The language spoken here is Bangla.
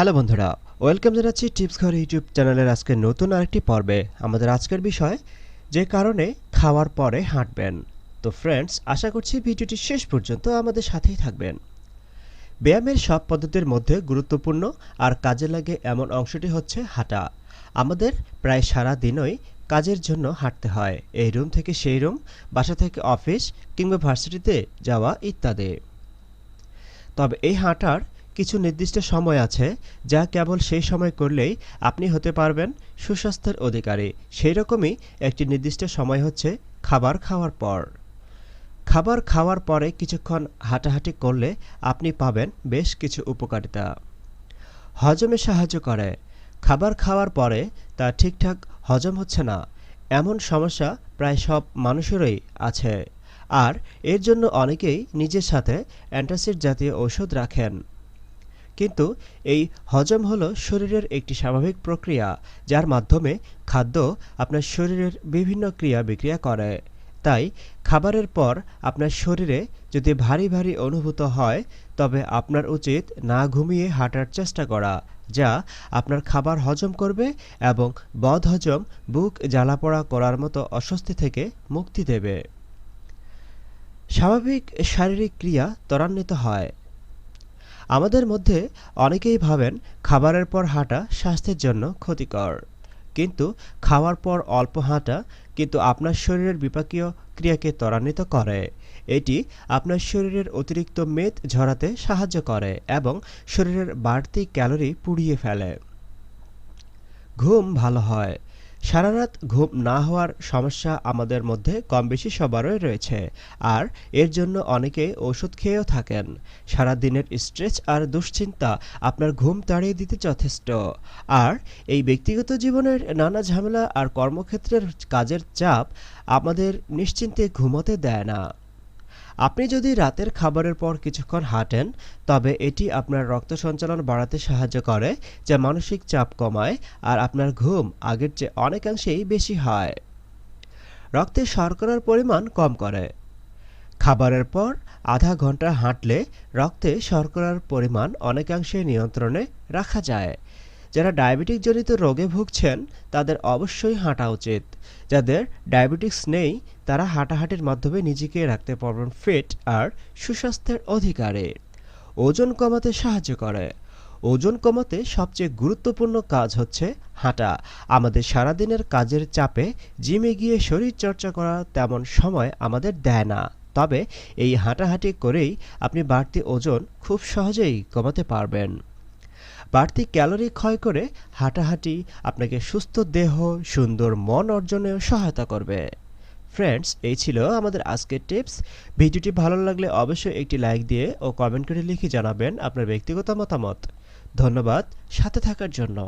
হ্যালো বন্ধুরা, ওয়েলকাম জানাচ্ছি টিপস ঘর ইউটিউব চ্যানেলের আজকে নতুন আরেকটি পর্বে। আমাদের আজকের বিষয়, যে কারণে খাওয়ার পরে হাঁটবেন। তো ফ্রেন্ডস আশা করছি ভিডিওটি শেষ পর্যন্ত আমাদের সাথেই থাকবেন। ব্যায়ামের সব পদ্ধতির মধ্যে গুরুত্বপূর্ণ আর কাজে লাগে এমন অংশটি হচ্ছে হাঁটা। আমাদের প্রায় সারা দিনই কাজের জন্য হাঁটতে হয়। এই রুম থেকে সেই রুম, বাসা থেকে অফিস কিংবা ভার্সিটিতে যাওয়া ইত্যাদি। তবে এই হাঁটার কিছু নির্দিষ্ট সময় আছে যা কেবল সেই সময় করলেই আপনি হতে পারবেন সুস্বাস্থ্যের অধিকারী। সেই রকমই একটি নির্দিষ্ট সময় হচ্ছে খাবার খাওয়ার পর। খাবার খাওয়ার পরে কিছুক্ষণ হাঁটাহাঁটি করলে আপনি পাবেন বেশ কিছু উপকারিতা। হজমে সাহায্য করে। খাবার খাওয়ার পরে তা ঠিকঠাক হজম হচ্ছে না। এমন সমস্যা প্রায় সব মানুষেরই আছে। আর এর জন্য অনেকেই নিজের সাথে অ্যান্টাসিড জাতীয় ঔষধ রাখেন। কিন্তু এই হজম হলো শরীরের একটি স্বাভাবিক প্রক্রিয়া, যার মাধ্যমে খাদ্য আপনার শরীরের বিভিন্ন ক্রিয়া বিক্রিয়া করে। তাই খাবারের পর আপনার শরীরে যদি ভারী ভারী অনুভূত হয়, তবে আপনার উচিত না ঘুমিয়ে হাঁটার চেষ্টা করা, যা আপনার খাবার হজম করবে এবং বদহজম বুক জ্বালাপোড়া করার মতো অস্বস্তি থেকে মুক্তি দেবে। স্বাভাবিক শারীরিক ক্রিয়া ত্বরান্বিত হয়। আমাদের মধ্যে অনেকেই ভাবেন খাবারের পর হাঁটা স্বাস্থ্যের জন্য ক্ষতিকর। কিন্তু খাওয়ার পর অল্প হাঁটা কিন্তু আপনার শরীরের বিপাকীয় ক্রিয়াকে ত্বরান্বিত করে। এটি আপনার শরীরের অতিরিক্ত মেদ ঝরাতে সাহায্য করে এবং শরীরের বাড়তি ক্যালোরি পুড়িয়ে ফেলে। ঘুম ভালো হয়। সারা রাত ঘুম না হওয়ার সমস্যা আমাদের মধ্যে কম বেশি সবারই রয়েছে। আর এর জন্য অনেকে ওষুধ খেয়েও থাকেন। সারা দিনের স্ট্রেস আর দুশ্চিন্তা আপনার ঘুম তাড়িয়ে দিতে যথেষ্ট। আর এই ব্যক্তিগত জীবনের নানা ঝামেলা আর কর্মক্ষেত্রের কাজের চাপ আমাদের নিশ্চিন্তে ঘুমোতে দেয় না। আপনি যদি রাতের খাবারের পর কিছুক্ষণ হাঁটেন, তবে এটি আপনার রক্ত সঞ্চালন বাড়াতে সাহায্য করে, যা মানসিক চাপ কমায় আর আপনার ঘুম আগের চেয়ে অনেকাংশেই বেশি হয়। রক্তে শর্করার পরিমাণ কম করে। খাবারের পর আধা ঘণ্টা হাঁটলে রক্তে শর্করার পরিমাণ অনেকাংশে নিয়ন্ত্রণে রাখা যায়। যারা ডায়াবেটিক জনিত রোগে ভুগছেন, তাদের অবশ্যই হাঁটা উচিত। যাদের ডায়াবেটিক্স নেই, তারা হাঁটাহাঁটির মাধ্যমে নিজেকে রাখতে পারবেন ফিট আর সুস্বাস্থ্যের অধিকারে। ওজন কমাতে সাহায্য করে। ওজন কমাতে সবচেয়ে গুরুত্বপূর্ণ কাজ হচ্ছে হাঁটা। আমাদের সারাদিনের কাজের চাপে জিমে গিয়ে শরীর চর্চা করা তেমন সময় আমাদের দেয় না। তবে এই হাঁটাহাঁটি করেই আপনি বাড়তি ওজন খুব সহজেই কমাতে পারবেন। বাড়তি ক্যালোরি ক্ষয় করে হাঁটাহাঁটি আপনাকে সুস্থ দেহ, সুন্দর মন অর্জনেও সহায়তা করবে। ফ্রেন্ডস এই ছিল আমাদের আজকের টিপস ভিডিওটি ভালো লাগলে অবশ্যই একটি লাইক দিয়ে ও কমেন্ট করে লিখে জানাবেন আপনার ব্যক্তিগত মতামত। ধন্যবাদ, সাথে থাকার জন্য।